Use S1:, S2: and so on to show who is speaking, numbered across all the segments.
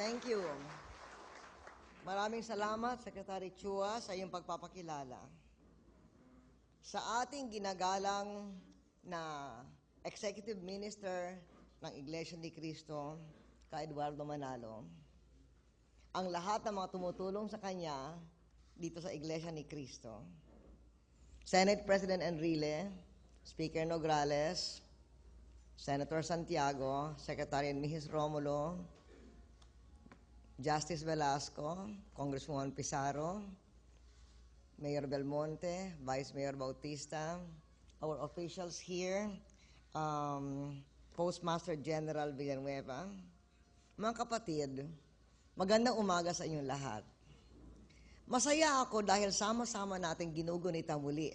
S1: Thank you. Maraming salamat, Secretary Chua, sa iyong pagpapakilala. Sa ating ginagalang na Executive Minister ng Iglesia ni Cristo, ka Eduardo Manalo, ang lahat ng mga tumutulong sa kanya dito sa Iglesia ni Cristo. Senate President Enrile, Speaker Nograles, Senator Santiago, Secretary Mrs. Romulo, Justice Velasco, Congresswoman Pizarro, Mayor Belmonte, Vice Mayor Bautista, our officials here, um, Postmaster General Villanueva, mga kapatid, magandang umaga sa inyong lahat. Masaya ako dahil sama-sama natin ginugunita muli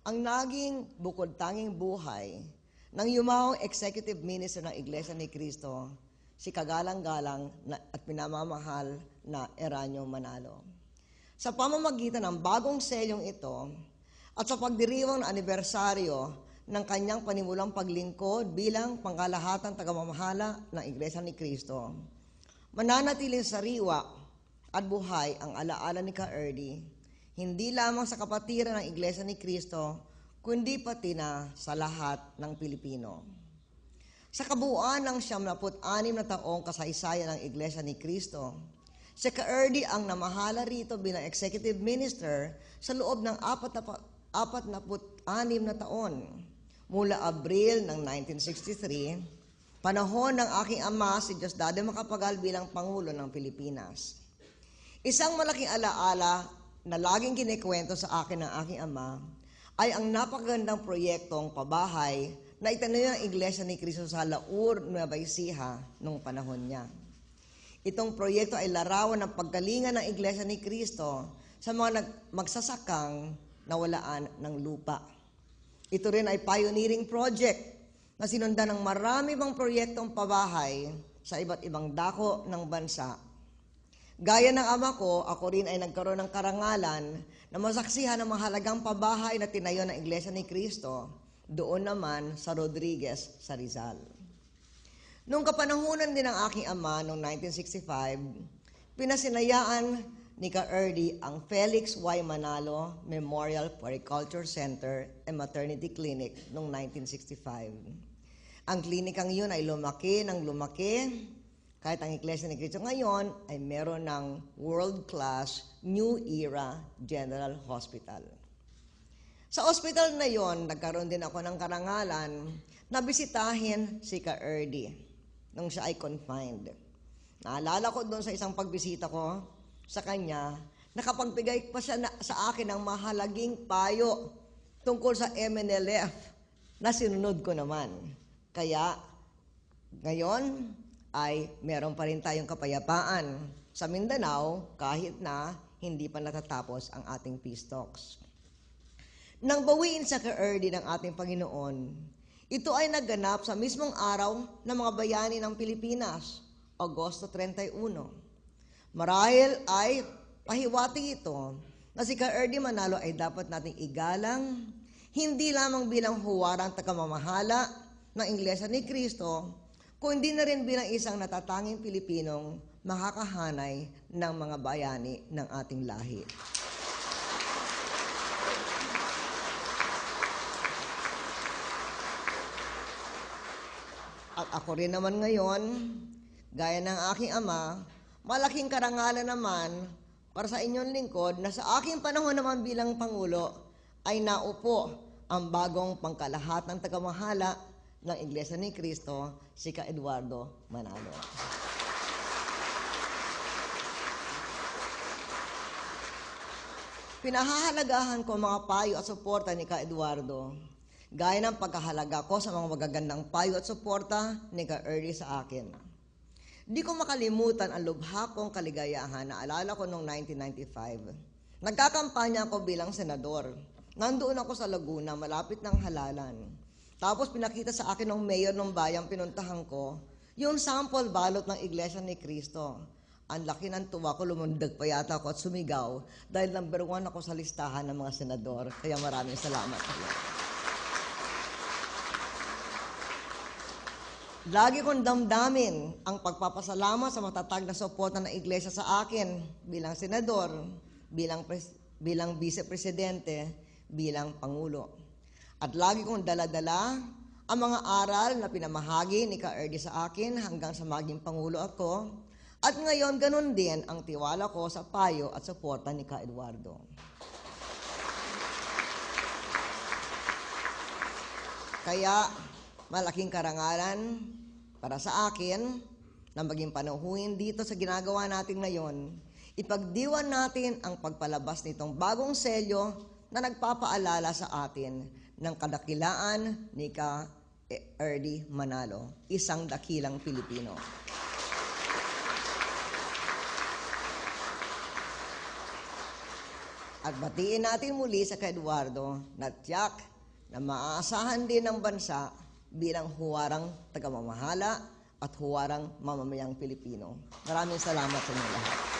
S1: ang naging bukod tanging buhay ng yumaong Executive Minister ng Iglesia ni Cristo, si kagalang-galang na, at pinamamahal na Eranio Manalo. Sa pamamagitan ng bagong selyong ito at sa pagdiriwang ng anibersaryo ng kanyang panimulang paglingkod bilang pangkalahatang tagamamahala ng Iglesia ni Cristo, mananatiling sariwa at buhay ang alaala ni Ka-Erdi, hindi lamang sa kapatiran ng Iglesia ni Cristo, kundi pati na sa lahat ng Pilipino. Sa kabuuan ng 76 na taong kasaysayan ng Iglesia ni Cristo, si Ka-Erdi ang namahala rito bilang Executive Minister sa loob ng 46 na taon mula Abril ng 1963, panahon ng aking ama si Diosdado Macapagal bilang Pangulo ng Pilipinas. Isang malaking alaala na laging kinikwento sa akin ng aking ama ay ang napakagandang proyektong pabahay na itanayo ng Iglesia ni Cristo sa Laur, Nueva Ecija noong panahon niya. Itong proyekto ay larawan ng paggalingan ng Iglesia ni Cristo sa mga nag- magsasakang nawalaan ng lupa. Ito rin ay pioneering project na sinundan ng marami pang proyektong pabahay sa iba't ibang dako ng bansa Gaya ng ama ko, ako rin ay nagkaroon ng karangalan na masaksihan ng mahalagang pabahay na tinayo ng Iglesia ni Cristo, doon naman sa Rodriguez, sa Rizal. Noong kapanahunan din ng aking ama noong 1965, pinasinayaan ni Ka-Erdi ang Felix Y. Manalo Memorial Poriculture Center and Maternity Clinic noong 1965. Ang klinikang yun ay lumaki ng lumaki kahit ang Iglesia ni Cristo ngayon ay meron ng world-class New Era General Hospital. Sa ospital na yon, nagkaroon din ako ng karangalan na bisitahin si Ka Erdi nung siya ay confined. Naalala ko doon sa isang pagbisita ko sa kanya, nakapagbigay pa siya na, sa akin ng mahalaging payo tungkol sa MNLF na sinunod ko naman. Kaya, ngayon, ay meron pa rin tayong kapayapaan sa Mindanao kahit na hindi pa natatapos ang ating peace talks. Nang bawiin sa ka-early ng ating Panginoon, ito ay naganap sa mismong araw ng mga bayani ng Pilipinas, Agosto 31. Marahil ay pahiwati ito na si Ka-Erdi Manalo ay dapat nating igalang, hindi lamang bilang huwarang tagamamahala ng Iglesia ni Kristo, kundi na rin bilang isang natatanging Pilipinong makakahanay ng mga bayani ng ating lahi. Ako rin naman ngayon, gaya ng aking ama, malaking karangalan naman para sa inyong lingkod na sa aking panahon naman bilang Pangulo ay naupo ang bagong pangkalahat ng tagamahala ng Iglesia ni Cristo, si Ka Eduardo Manalo. Pinahahalagahan ko mga payo at suporta ni Ka Eduardo, gaya ng pagkahalaga ko sa mga magagandang payo at suporta ni Ka Ernie sa akin. Di ko makalimutan ang lubha kong kaligayahan na alala ko noong 1995. Nagkakampanya ako bilang senador. Nandoon ako sa Laguna, malapit ng halalan. Tapos pinakita sa akin ng mayor ng bayang pinuntahan ko, yung sample balot ng Iglesia ni Cristo. Ang laki ng tuwa ko, lumundag pa yata ako at sumigaw dahil number one ako sa listahan ng mga senador. Kaya maraming salamat. Lagi kong damdamin ang pagpapasalamat sa matatag na suporta ng iglesia sa akin bilang senador, bilang, pres- bilang vice-presidente, bilang pangulo. At lagi kong daladala ang mga aral na pinamahagi ni Ka Erdi sa akin hanggang sa maging pangulo ako. At ngayon, ganun din ang tiwala ko sa payo at suporta ni Ka Eduardo. Kaya malaking karangalan para sa akin na maging panahuin dito sa ginagawa natin ngayon, ipagdiwan natin ang pagpalabas nitong bagong selyo na nagpapaalala sa atin ng kadakilaan ni Ka Erdi Manalo, isang dakilang Pilipino. At batiin natin muli sa kay Eduardo na tiyak na maaasahan din ng bansa bilang huwarang tagamamahala at huwarang mamamayang Pilipino. Maraming salamat sa inyo lahat.